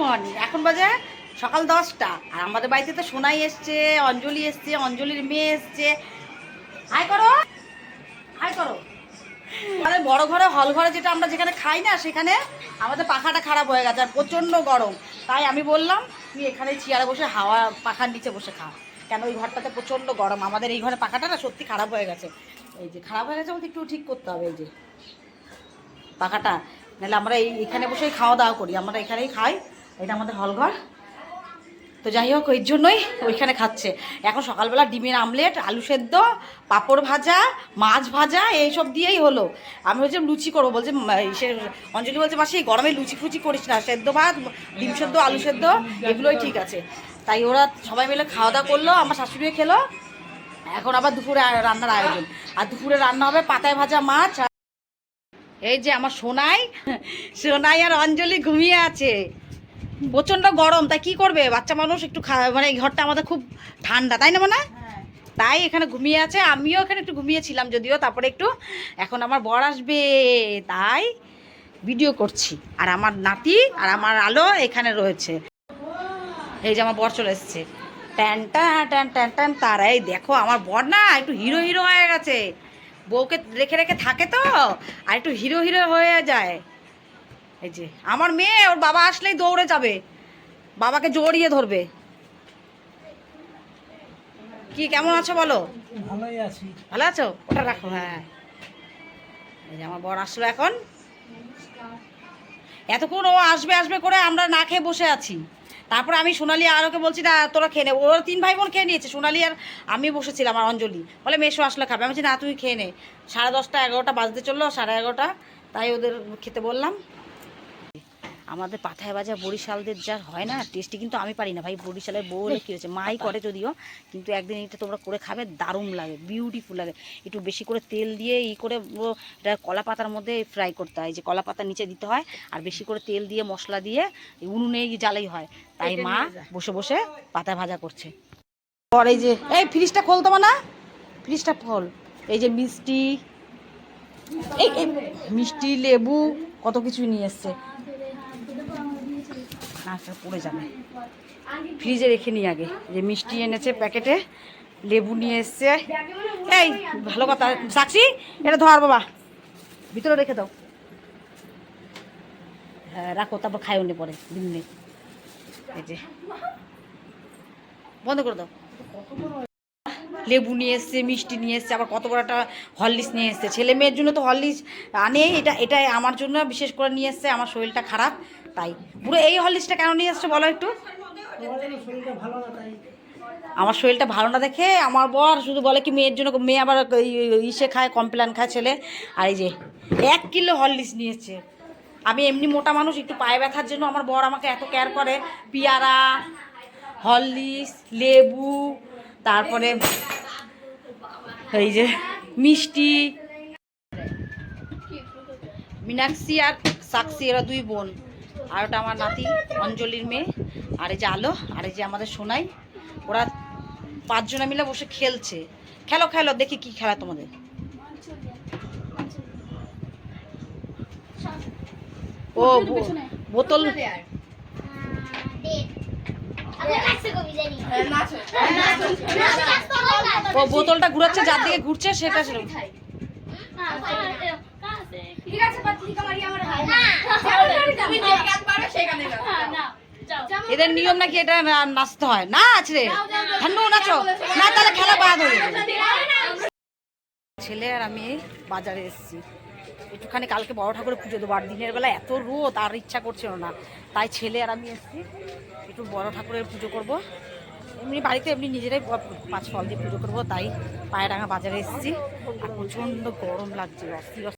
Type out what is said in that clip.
Morning এখন বাজে সকাল দশটা। আর আমাদের বাড়িতে তো সোনাই এসছে, অঞ্জলি এসছে, অঞ্জলির মেয়ে এসছে। হাই করো হাই করো। আমাদের বড় ঘরে, হল ঘরে যেটা আমরা যেখানে খাই না, সেখানে আমাদের পাখাটা খারাপ হয়ে গেছে, আর প্রচণ্ড গরম। তাই আমি বললাম, তুই এখানে চেয়ারে বসে হাওয়া পাখার নিচে বসে খা। কেন ওই ঘরটাতে প্রচণ্ড গরম। আমাদের এই ঘরে পাখাটা না সত্যি খারাপ হয়ে গেছে। এই যে খারাপ হয়ে গেছে বলতে একটু ঠিক করতে হবে, এই যে পাখাটা। নাহলে আমরা এই এখানে বসেই খাওয়া দাওয়া করি। আমরা এখানেই খাই। এটা আমাদের হলঘর তো যাই হোক, ওই জন্যই ওইখানে খাচ্ছে। এখন সকালবেলা ডিমের আমলেট, আলু সেদ্ধ, পাঁপড় ভাজা, মাছ ভাজা, এইসব দিয়েই হলো। আমি বলছিলাম, লুচি করব। বলছে সে অঞ্জলি বলছে, মাসি এই গরমে লুচি ফুচি করিস না। সেদ্ধ ভাত, ডিম সেদ্ধ, আলু সেদ্ধ, এগুলোই ঠিক আছে। তাই ওরা সবাই মিলে খাওয়া দাওয়া করল, আমার শাশুড়িও খেলো। এখন আবার দুপুরে রান্নার আয়োজন। আর দুপুরে রান্না হবে পাতায় ভাজা মাছ এই যে আমার সোনাই সোনাই আর অঞ্জলি ঘুমিয়ে আছে। প্রচণ্ড গরম, তাই কি করবে? বাচ্চা মানুষ একটু মানে ঘরটা আমাদের খুব ঠান্ডা, তাই না মানে? তাই এখানে ঘুমিয়ে আছে, আমিও এখানে একটু ঘুমিয়েছিলাম যদিও, তারপরে একটু এখন আমার বর আসবে, তাই ভিডিও করছি। আর আমার নাতি আর আমার আলো এখানে রয়েছে। এই যে আমার বর চলে এসছে। ট্যান ট্যান ট্যান ট্যান ট্যান, তার, এই দেখো আমার বর না, একটু হিরো হিরো হয়ে গেছে। বউকে রেখে রেখে থাকে তো, আর একটু হিরো হিরো হয়ে যায়। এই যে আমার মেয়ে ওর বাবা আসলেই দৌড়ে যাবে। বাবাকে জড়িয়ে ধরবে। কি কেমন আছো বলো? ভালোই আছি। ভালো আছো? ওটা রাখো হ্যাঁ। এই যে আমার বর আসলো এখন। এতক্ষণ ও আসবে আসবে করে আমরা না খেয়ে বসে আছি। তারপরে আমি সোনালি আর ওকে বলছি না তোরা খেয়ে নে। ওরা তিন ভাই বোন খেয়ে নিয়েছে সোনালি আর আমি বসেছিলাম আর অঞ্জলি। বলে মেশো আসলে খাবে। আমি বলছি না তুই খেয়ে নে। সাড়ে দশটা এগারোটা বাজতে চলল সাড়ে এগারোটা। তাই ওদের খেতে বললাম। আমাদের পাথায় ভাজা বরিশালদের যা হয় না টেস্টি কিন্তু আমি পারি না। ভাই বরিশালের বউ হলে কী হয়েছে? মাই করে যদিও কিন্তু একদিন এটা তোমরা করে খাবে দারুণ লাগে বিউটিফুল লাগে। একটু বেশি করে তেল দিয়ে ই করে এটা কলা পাতার মধ্যে ফ্রাই করতে হয় যে কলা পাতা নিচে দিতে হয় আর বেশি করে তেল দিয়ে মশলা দিয়ে উনুনে জ্বালাই হয়। তাই মা বসে বসে পাতা ভাজা করছে। পর এই যে এই ফ্রিজটা খোল তোমার না। ফ্রিজটা খোল। এই যে মিষ্টি এই এই মিষ্টি লেবু কত কিছু নিয়ে এসছে। নাচটা পড়ে যাবে। ফ্রিজে রেখে নিই আগে। যে মিষ্টি এনেছে প্যাকেটে, লেবু নিয়ে এসছে। এই, ভালো কথা। সাক্ষী, এটা ধর বাবা। ভিতরে রেখে দাও। হ্যাঁ রাখো, তারপর খাই অন্য পরে, দিনে এই যে। বন্ধ করে দাও। লেবু নিয়ে এসছে, মিষ্টি নিয়ে এসছে, আবার কত বড় একটা হরলিক্স নিয়ে এসছে। ছেলে মেয়ের জন্য তো হরলিক্স আনে এটা এটা আমার জন্য, বিশেষ করে নিয়ে এসছে, আমার শরীরটা খারাপ, তাই। পুরো এই হরলিক্সটা কেন নিয়ে এসছে বলো একটু? আমার শরীরটা ভালো না দেখে, আমার বর শুধু বলে কি মেয়ের জন্য, মেয়ে আবার ইসে খায়, কমপ্লেন খায় ছেলে। আর এই যে, এক কিলো হরলিক্স নিয়েছে আমি এমনি মোটা মানুষ, একটু পায়ে ব্যথার জন্য আমার বর আমাকে এত কেয়ার করে। পেয়ারা, হরলিক্স, লেবু তারপরে এই যে মিষ্টি। মিনাক্ষী আর সাক্ষী, এরা দুই বোন। আর ওটা আমার নাতি, অঞ্জলির মেয়ে। আর এই যে আলো, আর এই যে আমাদের সোনাই। ওরা পাঁচজনে মিলে বসে খেলছে। খেলো খেলো, দেখি কি খেলা তোমাদের। ও, বোতল ও বোতলটা ঘুরাচ্ছে যার দিকে ঘুরছে সেটা ছিল এদের নিয়ম নাকি এটা নাচতে হয়? নাচ রে। ঠান্ডু নাচো। না তাহলে খেলা বাদ হয়ে ছেলে আর আমি বাজারে এসেছি। একটুখানি কালকে বড় ঠাকুরের পুজো দেবো, আর দিনের বেলা এত রোদ, আর ইচ্ছা করছিল না। তাই ছেলে আর আমি এসেছি, একটু বড় ঠাকুরের পুজো করব। এমনি বাড়িতে এমনি নিজেরাই পাঁচ ফল দিয়ে পুজো করব, তাই পায়রাঙা বাজারে এসেছি। আর প্রচণ্ড গরম লাগছে অস্থির।